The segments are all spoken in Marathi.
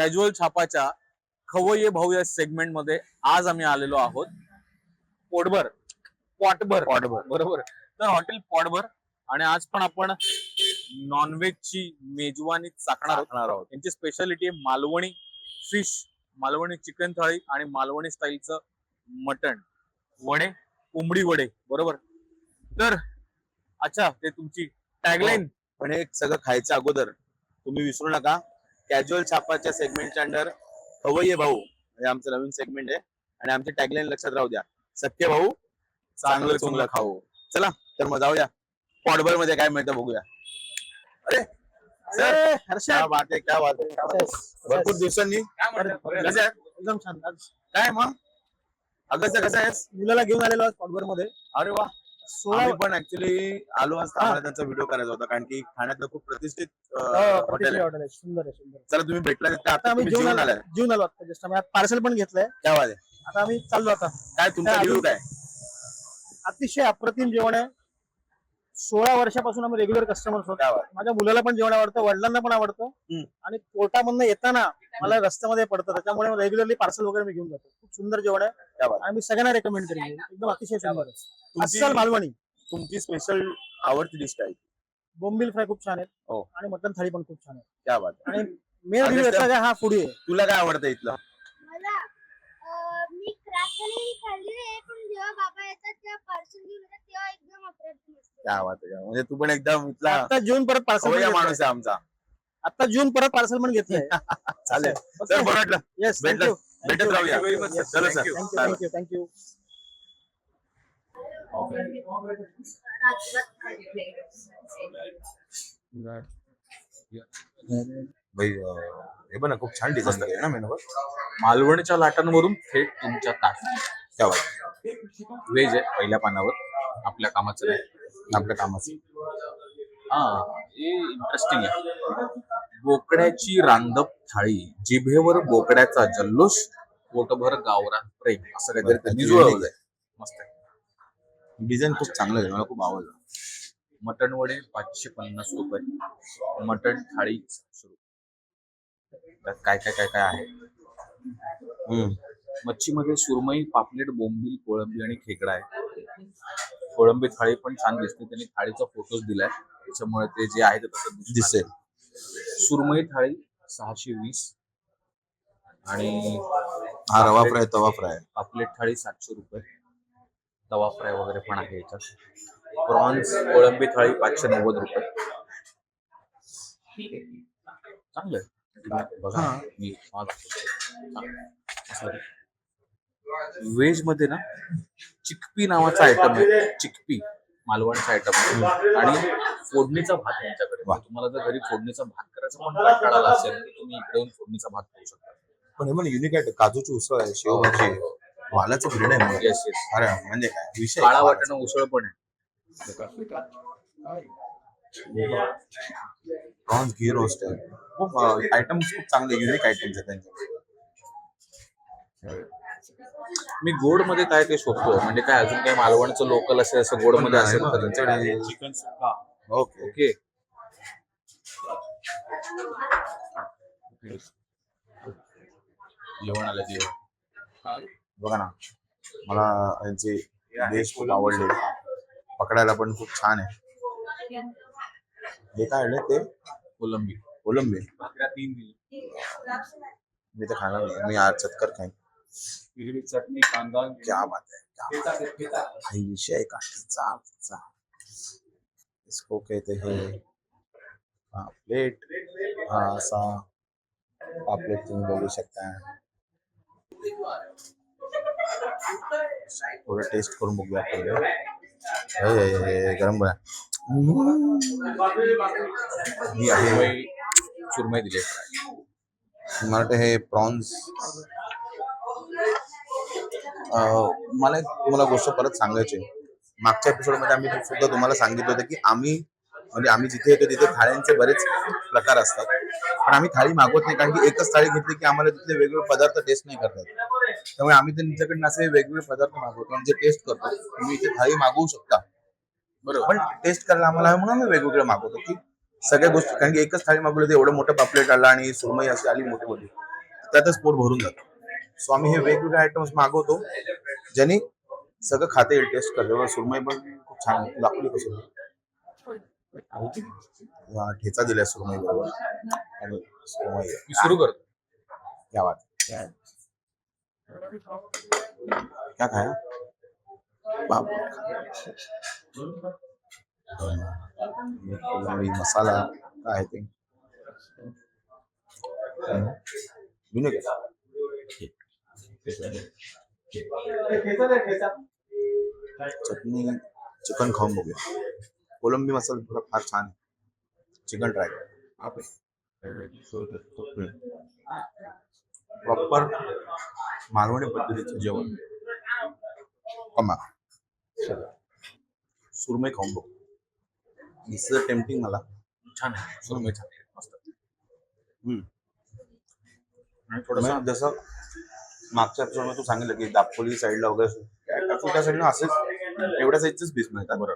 कॅज्युअल छापाच्या खवय्ये भाऊ या सेगमेंटमध्ये आज आम्ही आलेलो आहोत. पोटभर पॉटभर. पॉटभर. बरोबर. तर हॉटेल पॉटभर आणि आज पण आपण नॉनव्हेजची मेजवानी चाकणार आहोत. टाकणार आहोत. यांची स्पेशालिटी आहे मालवणी फिश मालवणी चिकन थाळी आणि मालवणी स्टाईलचं मटण. वडे कोंबडी वडे. बरोबर? तर अच्छा ते तुमची टॅगलाईन पण हे सगळं खायच्या अगोदर तुम्ही विसरू नका. कॅज्युअल छापाच्या सेगमेंटच्या अंडर हवय्ये भाऊ हे आमचं नवीन सेगमेंट आहे. आणि आमची टॅगलाईन लक्षात राहू द्या. सख्खे भाऊ चांगलं चुंगलं खाऊ. चला तर मग जाऊया. पॉटभरमध्ये काय मिळतं बघूया. अरे सर क्या बात आहे क्या बात आहे. भरपूर दिवसांनी? कसं आहे? एकदम छान. आज काय मग? अगस्त कसं आहेस? मुलाला घेऊन आलेलो आज पॉटभरमध्ये. अरे वा. आम्ही पण ऍक्च्युली आलो असता आम्हाला त्यांचा व्हिडिओ करायचा होता कारण की ठाण्यातलं खूप प्रतिष्ठित हो, हॉटेल प्रतिष्ठित आहे. हॉटेल आहे सुंदर आहे. सुंदर. चला तुम्ही भेटला तिथे आता आता आम्ही तुम्ही जेवण आलाय जेवण आलो आता जस्ट आम्ही पार्सल पण घेतलंय. काय वाद आहे. आता आम्ही चाललो आता. काय तुमचा काय रिव्ह्यू काय? अतिशय अप्रतिम जेवण आहे. सोळा वर्षापासून आम्ही रेग्युलर कस्टमर होतो. माझ्या मुलाला पण जेवण आवडतं वडिलांना पण आवडतं. आणि कोर्टामधनं येताना मला रस्त्यामध्ये पडतं. त्याच्यामुळे रेग्युलरली पार्सल वगैरे मी घेऊन जातो. खूप सुंदर जेवण आहे. क्या बात आणि मी सगळ्यांना रेकमेंड करेन. एकदम अतिशय सुंदर. अस्सल मालवणी. तुमची स्पेशल आवडती डिश काय? बोंबील फ्राय खूप छान आहे. हो. आणि मटन थाळी पण खूप छान आहे. क्या बात आहे. आणि मेन हा फुडी आहे. तुला काय आवडतं इथलं? मी क्रॅक खाल्ली खाल्ली आहे पण जेव्हा बाबा येतात तेव्हा पार्सल घेऊन येतात तेव्हा एकदम अप्रतिम असते क्या बात आहे म्हणजे तू पण एकदम इथला आता जून परत पार्सल माणूस आहे आमचा. आता जून परत पार्सल पण घेतलंय. चालेल. सर बरं वाटलं. येस भेटलं. थँक्यू भेटत राहूया. चलो सर. थँक्यू थँक्यू हे पण खूप छान डिझाईन आहे ना मेनूवर मालवणच्या लाटांवरून थेट तुमच्या ताट व्हेज आहे पहिल्या पानावर. आपल्या कामाचं नाही. आपल्या कामाचं. हा हे इंटरेस्टिंग आहे. बोकड्याची रांदप थाळी जिभेवर बोकड्याचा जल्लोष पोटभर गावरान प्रेम असं काहीतरी त्यांनी जुळवलंय. मस्त आहे. डिझाईन खूप चांगलं आहे मला खूप आवडलं. मटण वडे पाचशे पन्नास रुपये. मटण थाळी रुपये. त्यात काय काय काय काय आहे? हम्म. मच्छीमध्ये सुरमई पापलेट बोंबील कोळंबी आणि खेकडा आहे. कोळंबी थाळी पण छान दिसते. त्यांनी थाळीचा फोटोज दिलाय. त्याच्यामुळे ते जे आहे ते तसं. दिसेल. सुरमई थाळी सहाशे वीस आणि हा रवा फ्राय तवा फ्राय. पापलेट थाळी सातशे रुपये. तवा फ्राय वगैरे पण आहे याच्यात. प्रॉन्स कोळंबी थाळी पाचशे नव्वद रुपये. चांगलं बघा हा. मी व्हेजमध्ये ना चिकपी नावाचा आयटम आहे. चिकपी मालवणचा आयटम आणि फोडणीचा भात आहे यांच्याकडे. तुम्हाला जर घरी फोडणीचा भात करायचा पण आला असेल तर तुम्ही इकडे येऊन फोडणीचा भात करू शकता. पण हे पण युनिक आहे. काजूची उसळ आहे शेवभाजी आहे वालाचं बिर्ड आहे म्हणजे. येस येस अरे म्हणजे काय? विषय. काळा वाटाणा उसळ पण आहे. प्रॉन्स घी रोस्ट आहे खूप आयटम्स खूप चांगले युनिक आयटम्स आहेत त्यांचे. मी गोडमध्ये काय ते शोधतो म्हणजे काय अजून काही मालवणचं लोकल असेल असं गोडमध्ये असेल तर त्यांच्याकडे चिकन सुक्का ओके. ओके. जेवण आलं जेवण बघा ना मला यांचे देश खूप आवडले. पकडायला पण खूप छान आहे. हे काय आहे ते? कोलंबी। कोलंबी? तीन दिली मी तर खाणार नाही मी आज चतकर खाईन. हिरवी चटणी कांदा क्या बात है क्या बात. है. काही विषय का चा इसको कहते हैं पापलेट हा असा पापलेट तुम्ही बघू शकता थोडं टेस्ट करून बघूया पहिले हे, हे, हे, गरम बघा ही आहे सुरमई सुरमई दिली मला वाटतं हे प्रॉन्स. मला एक तुम्हाला गोष्ट परत सांगायची मागच्या एपिसोडमध्ये आम्ही सुद्धा तुम्हाला सांगितलं होतं की आम्ही म्हणजे आम्ही जिथे येतो तिथे थाळ्यांचे बरेच प्रकार असतात. पण आम्ही थाळी मागवत नाही कारण की एकच थाळी घेतली की आम्हाला तिथले वेगवेगळे पदार्थ टेस्ट नाही करतात त्यामुळे आम्ही त्यांच्याकडनं असे वेगवेगळे पदार्थ मागवतो म्हणजे टेस्ट करतो. तुम्ही इथे थाळी मागवू शकता. पण टेस्ट करायला आम्हाला म्हणून आम्ही वेगवेगळे मागवतो की सगळ्या गोष्टी कारण की एकच थाळी मागवली तर एवढं मोठं पापलेट आला आणि सुरमई अशी आली मोठी मोठी. त्यातच पोट भरून जातं. सो आम्ही हे वेगवेगळे आयटम्स मागवतो ज्यांनी सगळं खाता येईल टेस्ट करतो सुरमई पण खूप छान दाखवली कसं ठेचा दिलाय सुरमई बरोबर. आणि सुरमई सुरू करतो. क्या बात क्या खाया. बाप. मसाला काय आहे ते. विनेगर चटणी चिकन खाऊन बघूया. कोलंबी मसाला थोडा फार छान आहे. चिकन ट्राय प्रॉपर मालवणी पद्धतीचं जेवण. कमा सुरमई खाऊन बघ. दिस टेम्पटिंग मला. छान आहे. सुरमई छान आहे. मस्त. आणि थोडस जसं मागच्या एपिसोड तू सांगितलं की दापोली साईडला वगैरे त्या- साईडला असेच एवढ्या साईजचेच पीस मिळतात. बरं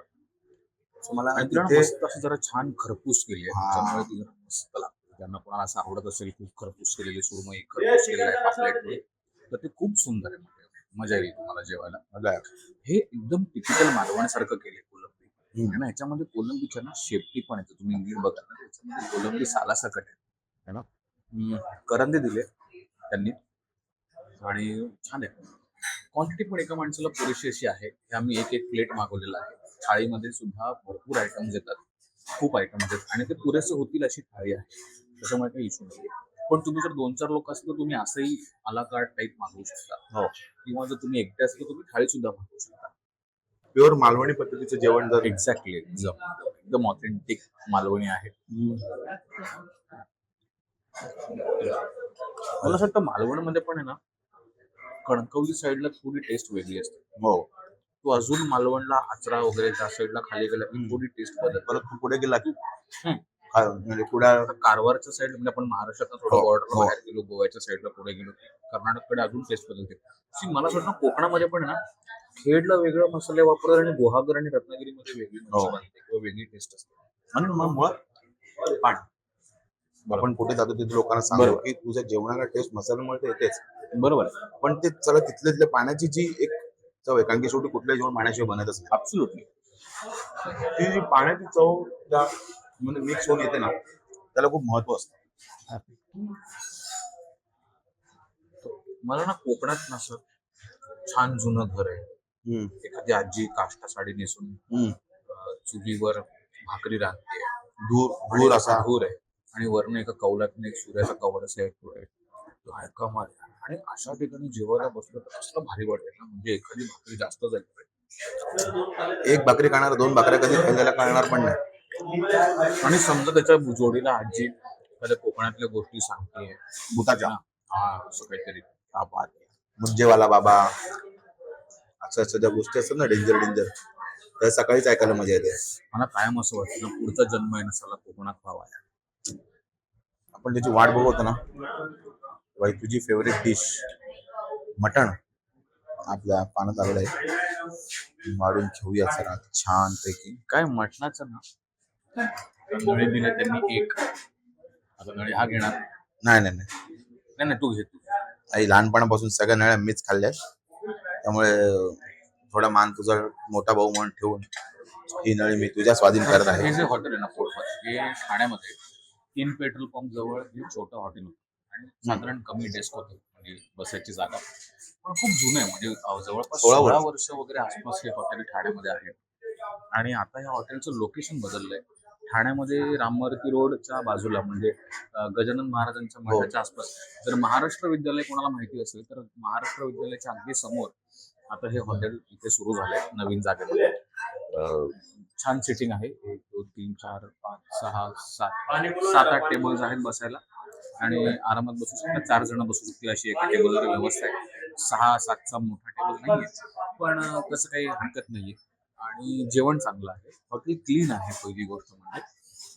मला तिथे अशी जरा छान खरपूस केली आहे. त्यामुळे ती जरा मस्त लागते. त्यांना कोणाला असं आवडत असेल खूप खरपूस केलेली सुरमई खरपूस केलेलं आहे तर ते खूप सुंदर आहे. मजा येईल तुम्हाला जेवायला. हे एकदम टिपिकल मालवणीसारखं केले कोलंबी. आणि ह्याच्यामध्ये कोलंबीच्या ना शेपटी पण येते. तुम्ही इंग्लिश बघा ना त्याच्यामध्ये कोलंबी सालासकट आहे. ना? करंदे दिले त्यांनी. आणि छान आहे. क्वांटिटी पण एका माणसाला पुरेशी अशी आहे. की आम्ही एक एक प्लेट मागवलेला आहे. थाळीमध्ये सुद्धा भरपूर आयटम्स येतात. खूप आयटम्स येतात. आणि ते पुरेसे होतील अशी थाळी आहे. त्याच्यामुळे काही इश्यू नाही पण तुम्ही जर दोन चार लोक असतील तर तुम्ही असंही आला कार्ड टाईप मागवू शकता. हो. किंवा जर तुम्ही एकटे तर तुम्ही थाळी सुद्धा मागवू शकता. प्युअर मालवणी पद्धतीचं जेवण जर एक्झॅक्टली एकदम. ऑथेंटिक मालवणी आहे. मला असं वाटतं मालवणमध्ये पण आहे ना कणकवली साईडला थोडी टेस्ट वेगळी असते. हो. तू अजून मालवणला आचरा वगैरे त्या साईडला खाली गेला की थोडी टेस्ट बदल परत तू पुढे गेला की म्हणजे पुढे आता कारवारच्या साईड म्हणजे आपण महाराष्ट्रात थोडं हो, बॉर्डर हो. बाहेर गेलो गोव्याच्या साईडला पुढे गेलो कर्नाटककडे अजून टेस्ट बदलते. मला असं वाटतं कोकणामध्ये पण ना खेडला वेगळे मसाले वापरतात आणि गुहागर आणि रत्नागिरीमध्ये वेगळी हो. बनते किंवा वेगळी टेस्ट असते. आणि मग मुळात पाणी आपण कुठे जातो तिथे लोकांना सांगतो. की तुझ्या जेवणाला टेस्ट मसाल्यामुळे तर येतेच बरोबर. पण ते चला तिथल्या तिथल्या पाण्याची जी एक चव आहे कारण की शेवटी कुठलं जेवण पाण्याशिवाय बनतच नाही. ती जी पाण्याची चव त्या म्हणजे मिक्स होऊन येते ना. त्याला खूप महत्त्व असतं. मला ना कोकणात ना असं छान जुनं घर आहे. एखादी आजी काष्टा साडी नेसून चुलीवर भाकरी रांधते. धूर धूर असा. धूर आहे. आणि वरण एका कौलात एक सूर्याचा कवड असा एक आहे. आणि अशा ठिकाणी जेवायला बसलं तर असं भारी वाटेल ना. म्हणजे एखादी भाकरी जास्त झाली पाहिजे. एक भाकरी खाणार दोन भाकऱ्या कधी खाल्ल्याला कळणार पण नाही. आणि समजा त्याच्या जोडीला आजी एखाद्या कोकणातल्या गोष्टी सांगते भूताच्या. हा असं काहीतरी. हा बात. मुज्जेवाला बाबा. असं असं ज्या गोष्टी असतात ना डेंजर डेंजर त्या सकाळीच ऐकायला मजा येते. मला कायम असं वाटतं ना, पुढचा जन्म आहे नसाला कोकणात व्हावा आपण त्याची वाट बघतो ना. बाई तुझी फेवरेट डिश मटण. आपल्या पानात आलेलं आहे. मारून घेऊया जरा छान पैकी काय मटणाचं ना? दिले त्यांनी एक. आता नळी हा घेणार. नाही नाही नाही. नाही नाही तू घे. तू आई लहानपणापासून सगळ्या नळ्या मीच खाल्ल्या त्यामुळे थोडा मान तुझा मोठा भाऊ म्हणून ठेवून ही नळी मी तुझ्या स्वाधीन करत आहे. हे जे हॉटेल आहे ना पोटपत हे ठाण्यामध्ये तीन पेट्रोल पंप जवळ हे छोटं हॉटेल होतं. आणि साधारण कमी डेस्क होते म्हणजे बसायची जागा. पण खूप जुनं आहे म्हणजे अं, जवळपास सोळा सोळा वर्ष. वर्ष वगैरे आसपास हे हॉटेल ठाण्यामध्ये आहे. आणि आता या हॉटेलचं लोकेशन बदललंय. ठाण्यामध्ये राममूर्ती रोडच्या बाजूला म्हणजे गजानन महाराजांच्या हो. मठाच्या आसपास. जर महाराष्ट्र विद्यालय कोणाला माहिती असेल तर महाराष्ट्र विद्यालयाच्या अगदी समोर आता हे हॉटेल इथे सुरू झालंय नवीन जागेमध्ये. छान सिटिंग आहे. एक दोन तीन चार पाच सहा सात सात आठ टेबल्स आहेत बसायला. आणि आरामात बसू शकता. चार जण बसू शकतील अशी एका टेबलवर व्यवस्था आहे. सहा सातचा मोठा टेबल नाहीये. पण तसं काही हरकत नाहीये. आणि जेवण चांगलं आहे. हॉटेल क्लीन आहे पहिली गोष्ट म्हणजे.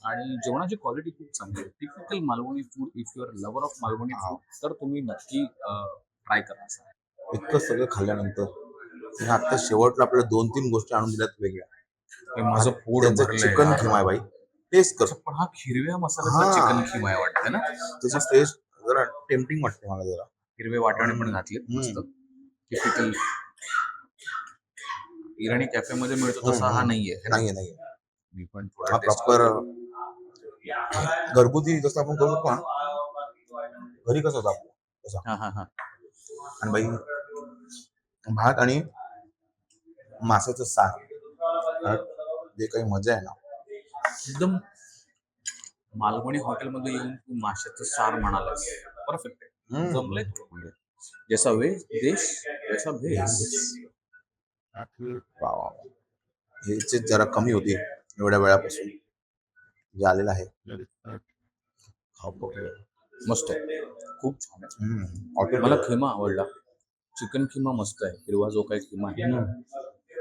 आणि जेवणाची क्वालिटी खूप चांगली आहे. Typical Malvani food if your lover of Malvani food तर तुम्ही नक्की ट्राय करा इतकं सगळं खाल्ल्यानंतर आता शेवटला आपल्याला दोन तीन गोष्टी आणून दिल्यात वेगळ्या. माझं पोट भरलंय चिकन यार. खिमा आहे बाई. टेस्ट कर. पण हा हिरव्या मसाल्याचा हा. चिकन खिमा आहे वाटतं ना? त्याची टेस्ट जरा टेम्पटिंग वाटते मला जरा. हिरवे वाटाणे पण घातले मस्त. टिपिकल इराणी कॅफे मध्ये मिळतो तसा हा नाहीये है ना? नाहीये नाहीये. मी पण हा थोडा प्रॉपर. घरगुती जसं आपण करू ना घरी कसं होतं आपलं? हा हा हा. आणि बाई भात आणि माशाचं सार जे काही मजा आहे ना. एकदम मालवणी हॉटेलमध्ये येऊन तू माशाचं सार म्हणालास. परफेक्ट आहे. जमलंय तुला. म्हणजे जसा वेश देश वैसा भेस वा वा. ह्याची जरा कमी होती एवढ्या वेळापासून. जे आलेलं आहे. मस्त आहे. खूप छान. हॉटेल मला खिमा आवडला. चिकन खिमा मस्त आहे. हिरवा जो काही खिमा आहे.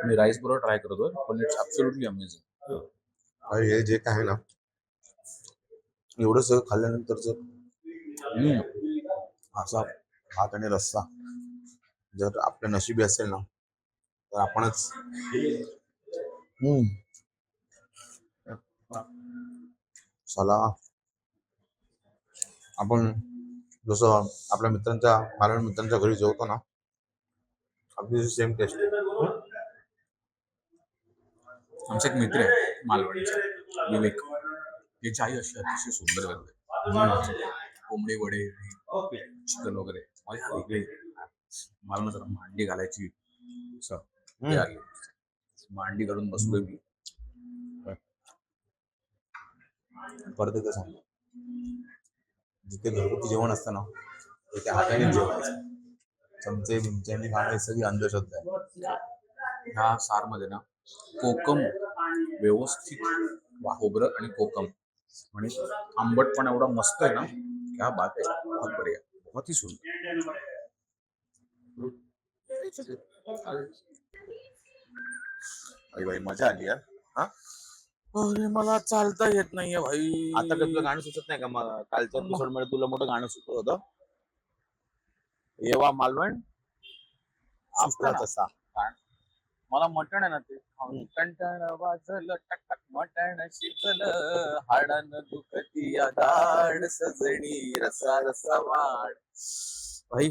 मी राईस बरोबर ट्राय करतोय पण इट्स ऍब्सोल्युटली अमेझिंग हे जे काय ना एवढं सगळं खाल्ल्यानंतरच असा भात आणि रस्सा जर आपल्या नशिबी असेल ना तर आपणच. चला. आपण जसं आपल्या मित्रांच्या मालवण मित्रांच्या घरी जेवतो ना अगदी सेम टेस्ट आमचा एक मित्र आहे मालवणचा विवेक. त्याची आई अशी अतिशय सुंदर करते कोंबडी वडे चिकन वगैरे. मला वेगळे. मला जरा मांडी घालायची. असं. आली. मांडी घालून बसलोय मी. परत एकदा सांगतो. जिथे घरगुती जेवण असतं ना तिथे हाताने जेवायचं चमचे बिमचे आणि खाणं हे सगळी अंधश्रद्धा आहे. ह्या सारमध्ये ना कोकम व्यवस्थित खोबरं आणि कोकम आणि आंबट पण एवढा मस्त आहे ना क्या बात आहे बहुत बढिया. बहुत ही सुंदर अरे भाई मजा आली यार अरे मला चालता येत नाहीये भाई. आता का तुला गाणं सुचत नाही का? मला कालच्या एपिसोडमध्ये तुला मोठं गाणं सुचत होतं. येवा मालवण आपला. तसा. मला मटण आहे ना ते टणटण वाजलं टक टक मटण शिकल हाडान दुखती या दाड सजणी रसा रसा वाढ. भाई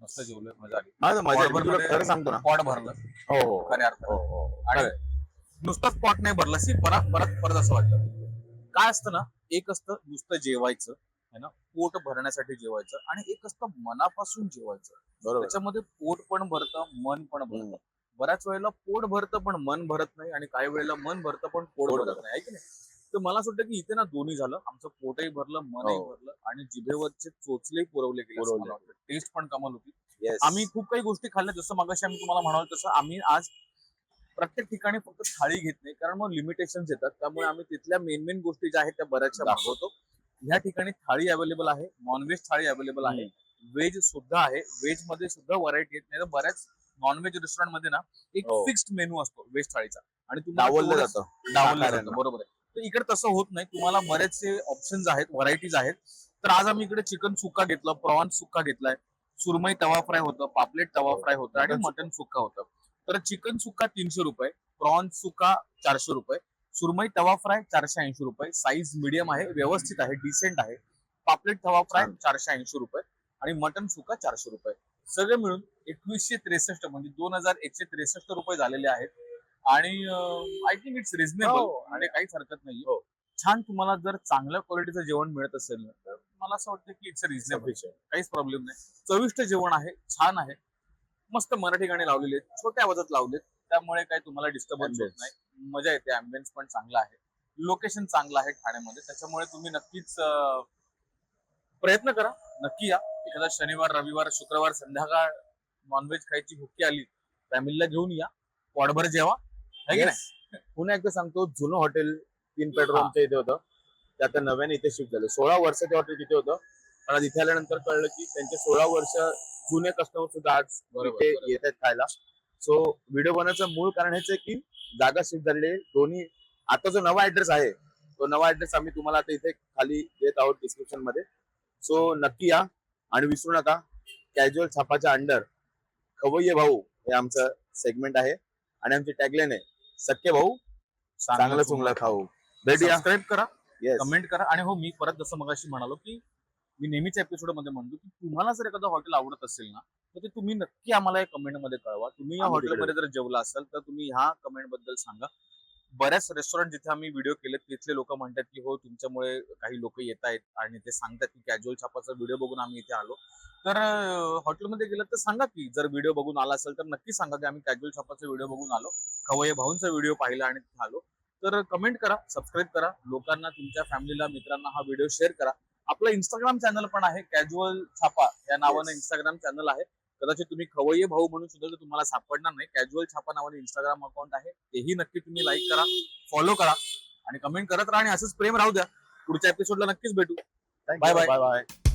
मस्त जेवलं मजा आली. मजा तुला खरं सांगतो ना. पोट भरलं. हो हो खऱ्या अर्थ. हो हो आणि नुसतंच पोट नाही भरलं सी परत परत परत असं वाटलं काय असतं ना एक असतं नुसतं जेवायचं है ना? पोट भरण्यासाठी जेवायचं आणि एक असतं मनापासून जेवायचं. बरोबर. त्याच्यामध्ये पोट पण भरतं मन पण भरतं. बऱ्याच वेळेला पोट भरतं पण मन भरत नाही आणि काही वेळेला मन भरतं पण पोट पोट भरत नाही आहे की नाही? तर मला असं वाटतं की इथे ना दोन्ही झालं. आमचं पोटही भरलं मनही हो. भरलं आणि जिभेवरचे चोचलेही पुरवले गेले टेस्ट पण कमाल होती. आम्ही खूप काही गोष्टी खाल्ल्या. जसं मागाशी आम्ही तुम्हाला म्हणाल तसं आम्ही आज प्रत्येक ठिकाणी फक्त थाळी घेत नाही कारण मग लिमिटेशन येतात. त्यामुळे आम्ही तिथल्या मेन मेन गोष्टी ज्या आहेत त्या बऱ्याचशा दाखवतो ह्या ठिकाणी थाळी अवेलेबल आहे. नॉनव्हेज थाळी अवेलेबल आहे. व्हेज सुद्धा आहे. व्हेजमध्ये सुद्धा व्हरायटी येत नाही तर बऱ्याच नॉनव्हेज रेस्टॉरंटमध्ये ना एक हो. फिक्स्ड मेनू असतो व्हेज थाळीचा. आणि तुम्हाला डावललं जातं. डावललं. जातं. बरोबर आहे. तर इकडे तसं होत नाही. तुम्हाला बरेचसे ऑप्शन्स आहेत व्हरायटीज आहेत. तर आज आम्ही इकडे चिकन सुक्का घेतलं प्रॉन्स सुक्का घेतलाय. सुरमई तवा फ्राय होतं पापलेट तवा फ्राय होतं आणि मटन सुक्का. होतं. तर चिकन सुक्का तीनशे रुपये प्रॉन्स सुक्का चारशे रुपये सुरमई तवा फ्राय चारशे ऐंशी रुपये. साईज मिडियम आहे व्यवस्थित आहे डिसेंट आहे. पापलेट तवा फ्राय. चारशे ऐंशी रुपये आणि मटन सुक्का चारशे रुपये. सगळे मिळून एकवीसशे त्रेसष्ट म्हणजे दोन हजार एकशे त्रेसष्ट रुपये झालेले आहेत. आणि आय थिंक इट्स रिझनेबल हो. आणि काहीच हरकत नाही छान तुम्हाला जर चांगल्या क्वालिटीचं जेवण मिळत असेल ना, तर मला असं वाटतं की इट्स रिझनेबल काहीच प्रॉब्लेम नाही. चविष्ट जेवण आहे छान आहे. मस्त मराठी गाणी लावलेली आहेत छोट्या आवाजात लावलेत. त्यामुळे काही तुम्हाला डिस्टर्बन्स होत. नाही. मजा येते अँबियन्स पण चांगला आहे. लोकेशन चांगलं आहे ठाण्यामध्ये. त्याच्यामुळे तुम्ही नक्कीच प्रयत्न करा. नक्की या. एखादा शनिवार रविवार शुक्रवार संध्याकाळ नॉनव्हेज खायची भुकी आली फॅमिलीला घेऊन या. पोटभर जेवा. है की नाही? पुन्हा एकदा सांगतो जुनं हॉटेल तीन पेट्रोलच्या इथे होतं. ते आता नव्याने इथे शिफ्ट झालं. सोळा वर्षाचे हॉटेल तिथे होतं. पण आज इथे आल्यानंतर कळलं की त्यांचे सोळा वर्ष जुने कस्टमर सुद्धा आज बरोबर, इथे. येत आहेत खायला. सो व्हिडिओ बनवायचं मूळ कारण हेच आहे की जागा शिफ्ट झालेली आहे. दोन्ही आता जो नवा ऍड्रेस आहे तो नवा ऍड्रेस आम्ही तुम्हाला आता इथे खाली देत आहोत डिस्क्रिप्शनमध्ये. सो नक्की या आणि विसरू नका. कॅज्युअल छापाच्या अंडर खवय्ये भाऊ हे आमचं सेगमेंट आहे. आणि आमची टॅगलाईन आहे सख्खे भाऊ चांगलं चुंगलं खाऊ. भेटूया. सबस्क्राईब करा येस कमेंट करा. आणि हो मी परत जसं मगाशी म्हणालो की मी नेहमीच्या एपिसोडमध्ये म्हणतो की तुम्हाला जर एखादं हॉटेल आवडत असेल ना तर ते तुम्ही नक्की आम्हाला कमेंटमध्ये कळवा. तुम्ही या आम्ही हॉटेलमध्ये जर जेवला असाल तर तुम्ही ह्या कमेंटबद्दल सांगा. बऱ्याच रेस्टॉरंट जिथे आम्ही व्हिडिओ केले तिथले लोक म्हणतात की हो तुमच्यामुळे काही लोक येत आहेत. आणि ते सांगतात की कॅज्युअल छापाचा व्हिडिओ बघून आम्ही इथे आलो. तर हॉटेलमध्ये गेलं तर सांगा की जर व्हिडिओ बघून आला असेल तर नक्की सांगा की आम्ही कॅज्युअल छापाचा व्हिडिओ बघून आलो. खवय्ये भाऊंचा व्हिडिओ पाहिला आणि तिथे आलो. तर कमेंट करा सबस्क्राईब करा. लोकांना तुमच्या फॅमिलीला मित्रांना हा व्हिडिओ शेअर करा. आपलं इंस्टाग्राम चॅनल पण आहे कॅज्युअल छापा या नावानं. इंस्टाग्राम चॅनल आहे. कदाचित तुम्ही खवय्ये भाऊ म्हणून सुद्धा तुम्हाला सापडणार नाही कॅज्युअल छापा नावाने इंस्टाग्राम अकाउंट आहे तेही नक्की तुम्ही लाईक करा फॉलो करा आणि कमेंट करत राहा आणि असंच प्रेम राहू द्या. पुढच्या एपिसोडला नक्कीच भेटू. Bye bye. Bye bye